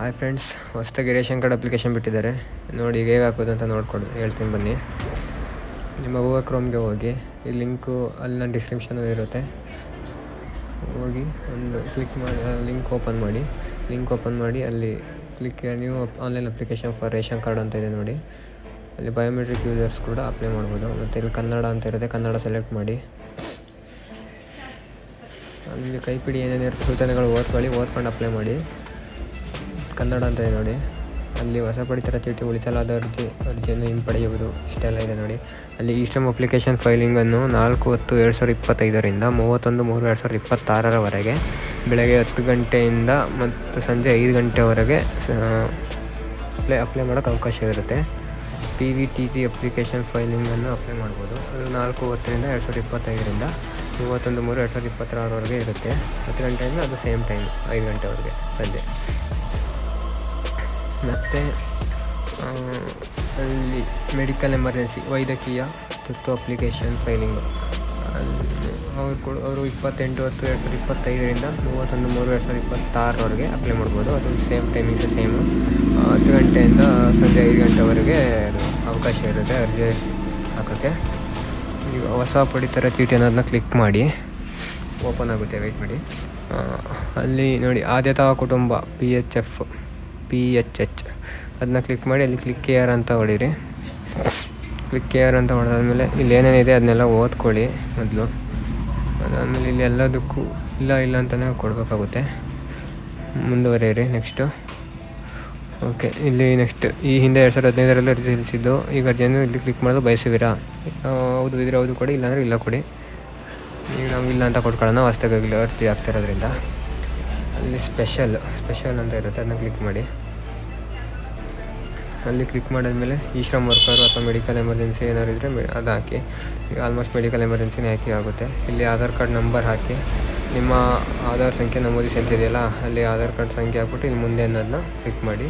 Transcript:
Hi friends ಹೊಸದಾಗಿ ration card application ಬಿಟ್ಟಿದ್ದಾರೆ. ನೋಡಿ ಹೇಗೆ ಹಾಕೋದು ಅಂತ ನೋಡ್ಕೊಂಡು, ಹೇಳ್ತೀನಿ ಬನ್ನಿ. ನಿಮ್ಮ ಗೂಗಲ್ ಕ್ರೋಮ್ಗೆ ಹೋಗಿ, ಈ ಲಿಂಕು ಅಲ್ಲಿ ನನ್ನ ಡಿಸ್ಕ್ರಿಪ್ಷನಲ್ಲಿ ಇರುತ್ತೆ. ಹೋಗಿ ಒಂದು ಕ್ಲಿಕ್ ಮಾಡಿ ಲಿಂಕ್ ಓಪನ್ ಮಾಡಿ. ಲಿಂಕ್ ಓಪನ್ ಮಾಡಿ, ಅಲ್ಲಿ click new online application for ration card ಅಂತ ಇದೆ ನೋಡಿ. ಅಲ್ಲಿ ಬಯೋಮೆಟ್ರಿಕ್ ಯೂಸರ್ಸ್ ಕೂಡ ಅಪ್ಲೈ ಮಾಡ್ಬೋದು. ಮತ್ತು ಇಲ್ಲಿ ಕನ್ನಡ ಅಂತ ಇರುತ್ತೆ, ಕನ್ನಡ ಸೆಲೆಕ್ಟ್ ಮಾಡಿ. ಅಲ್ಲಿ ಕೈಪಿಡಿ ಏನೇನು ಇರುತ್ತೆ, ಸೂಚನೆಗಳು ಓದ್ಕೊಳ್ಳಿ, ಓದ್ಕೊಂಡು ಅಪ್ಲೈ ಮಾಡಿ. ಕನ್ನಡ ಅಂತ ಇದೆ ನೋಡಿ. ಅಲ್ಲಿ ಹೊಸ ಪಡಿತರ ಚೀಟಿ ಉಳಿಸಲಾದ ಅರ್ಜಿ, ಅರ್ಜಿಯನ್ನು ಹಿಂಪಡೆಯುವುದು ಇಷ್ಟೆಲ್ಲ ಇದೆ ನೋಡಿ. ಅಲ್ಲಿ ಇ ಶ್ರಮ್ ಅಪ್ಲಿಕೇಶನ್ ಫೈಲಿಂಗನ್ನು ನಾಲ್ಕು ಹತ್ತು ಎರಡು ಸಾವಿರದ ಇಪ್ಪತ್ತೈದರಿಂದ ಮೂವತ್ತೊಂದು ಮೂರು ಎರಡು ಸಾವಿರದ ಇಪ್ಪತ್ತಾರರವರೆಗೆ, ಬೆಳಗ್ಗೆ ಹತ್ತು ಗಂಟೆಯಿಂದ ಮತ್ತು ಸಂಜೆ ಐದು ಗಂಟೆವರೆಗೆ ಅಪ್ಲೈ ಅಪ್ಲೈ ಮಾಡೋಕ್ಕೆ ಅವಕಾಶ ಇರುತ್ತೆ. P V T G application ಫೈಲಿಂಗನ್ನು apply ಮಾಡ್ಬೋದು. ಅದು ನಾಲ್ಕು ಹತ್ತರಿಂದ ಎರಡು ಸಾವಿರದ ಇಪ್ಪತ್ತೈದರಿಂದ ಮೂವತ್ತೊಂದು ಮೂರು ಎರಡು ಸಾವಿರದ ಇಪ್ಪತ್ತಾರವರೆಗೆ ಇರುತ್ತೆ. ಹತ್ತು ಗಂಟೆಯಿಂದ ಅದು ಸೇಮ್ ಟೈಮ್ ಐದು ಗಂಟೆವರೆಗೆ, ಸಂಜೆ. ಮತ್ತು ಅಲ್ಲಿ ಮೆಡಿಕಲ್ ಎಮರ್ಜೆನ್ಸಿ ವೈದ್ಯಕೀಯ ತುರ್ತು ಅಪ್ಲಿಕೇಶನ್ ಫೈಲಿಂಗು ಅಲ್ಲಿ ಅವ್ರು ಕೂಡ, ಅವರು ಇಪ್ಪತ್ತೆಂಟು ಹತ್ತು ಎರಡು ಸಾವಿರದ ಇಪ್ಪತ್ತೈದರಿಂದ ಮೂವತ್ತೊಂದು ಮೂರು ಎರಡು ಸಾವಿರದ ಇಪ್ಪತ್ತಾರರವರೆಗೆ ಅಪ್ಲೈ ಮಾಡ್ಬೋದು. ಅದು ಸೇಮ್ ಟೈಮಿಂಗ್ಸ್ ಸೇಮು ಹತ್ತು ಗಂಟೆಯಿಂದ ಸಂಜೆ ಐದು ಗಂಟೆವರೆಗೆ ಅವಕಾಶ ಇರುತ್ತೆ ಅರ್ಜಿ ಹಾಕೋಕ್ಕೆ. ಈಗ ಹೊಸ ಪಡಿತರ ಚೀಟಿ ಅನ್ನೋದನ್ನ ಕ್ಲಿಕ್ ಮಾಡಿ. ಓಪನ್ ಆಗುತ್ತೆ ವೆಯ್ಟ್ ಮಾಡಿ. ಅಲ್ಲಿ ನೋಡಿ, ಆದ್ಯತಾ ಕುಟುಂಬ P H F P H H ಅದನ್ನ ಕ್ಲಿಕ್ ಮಾಡಿ ಅಲ್ಲಿ ಕ್ಲಿಕ್ ಕೇರ್ ಅಂತ ಹೊಡೀರಿ. ಕ್ಲಿಕ್ ಕೇರ್ ಅಂತ ಹೊಡೆದಾದ್ಮೇಲೆ ಇಲ್ಲಿ ಏನೇನಿದೆ ಅದನ್ನೆಲ್ಲ ಓದ್ಕೊಳ್ಳಿ ಮೊದಲು. ಅದಾದಮೇಲೆ ಇಲ್ಲಿ ಎಲ್ಲದಕ್ಕೂ ಇಲ್ಲ ಇಲ್ಲ ಅಂತಲೇ ಕೊಡಬೇಕಾಗುತ್ತೆ. ಮುಂದುವರಿಯಿರಿ ನೆಕ್ಸ್ಟು ಓಕೆ ಇಲ್ಲಿ ನೆಕ್ಸ್ಟ್ ಈ ಹಿಂದೆ ಎರಡು ಸಾವಿರದ ಹದಿನೈದರಲ್ಲಿ ಅರ್ಜಿ ಸಲ್ಲಿಸಿದ್ದು ಈಗ ಅರ್ಜಿಯನ್ನು ಇಲ್ಲಿ ಕ್ಲಿಕ್ ಮಾಡೋದು ಬಯಸುವಿರಾ? ಹೌದು, ಇದ್ರೆ ಹೌದು ಕೊಡಿ, ಇಲ್ಲಾಂದರೆ ಇಲ್ಲ ಕೊಡಿ. ಈಗ ನಾವು ಇಲ್ಲ ಅಂತ ಕೊಟ್ಕೊಳ್ಳೋಣ ವಾಸ್ತವಾಗಿ ಅರ್ಜಿ ಆಗ್ತಿರೋದ್ರಿಂದ ಅಲ್ಲಿ ಸ್ಪೆಷಲ್ ಸ್ಪೆಷಲ್ ಅಂತ ಇರುತ್ತೆ, ಅದನ್ನ ಕ್ಲಿಕ್ ಮಾಡಿ. ಅಲ್ಲಿ ಕ್ಲಿಕ್ ಮಾಡಿದ್ಮೇಲೆ ಈ ಶ್ರಮ್ ವರ್ಕರು ಅಥವಾ ಮೆಡಿಕಲ್ ಎಮರ್ಜೆನ್ಸಿ ಏನಾದ್ರು ಇದ್ದರೆ ಅದು ಹಾಕಿ. ಆಲ್ಮೋಸ್ಟ್ ಮೆಡಿಕಲ್ ಎಮರ್ಜೆನ್ಸಿನೇ ಹಾಕಿ ಆಗುತ್ತೆ. ಇಲ್ಲಿ ಆಧಾರ್ ಕಾರ್ಡ್ ನಂಬರ್ ಹಾಕಿ. ನಿಮ್ಮ ಆಧಾರ್ ಸಂಖ್ಯೆ ನಮೂದಿಸಿ ಅಂತಿದೆಯಲ್ಲ ಅಲ್ಲಿ ಆಧಾರ್ ಕಾರ್ಡ್ ಸಂಖ್ಯೆ ಹಾಕ್ಬಿಟ್ಟು ಇಲ್ಲಿ ಮುಂದೆ ಅನ್ನೋದನ್ನ ಕ್ಲಿಕ್ ಮಾಡಿ.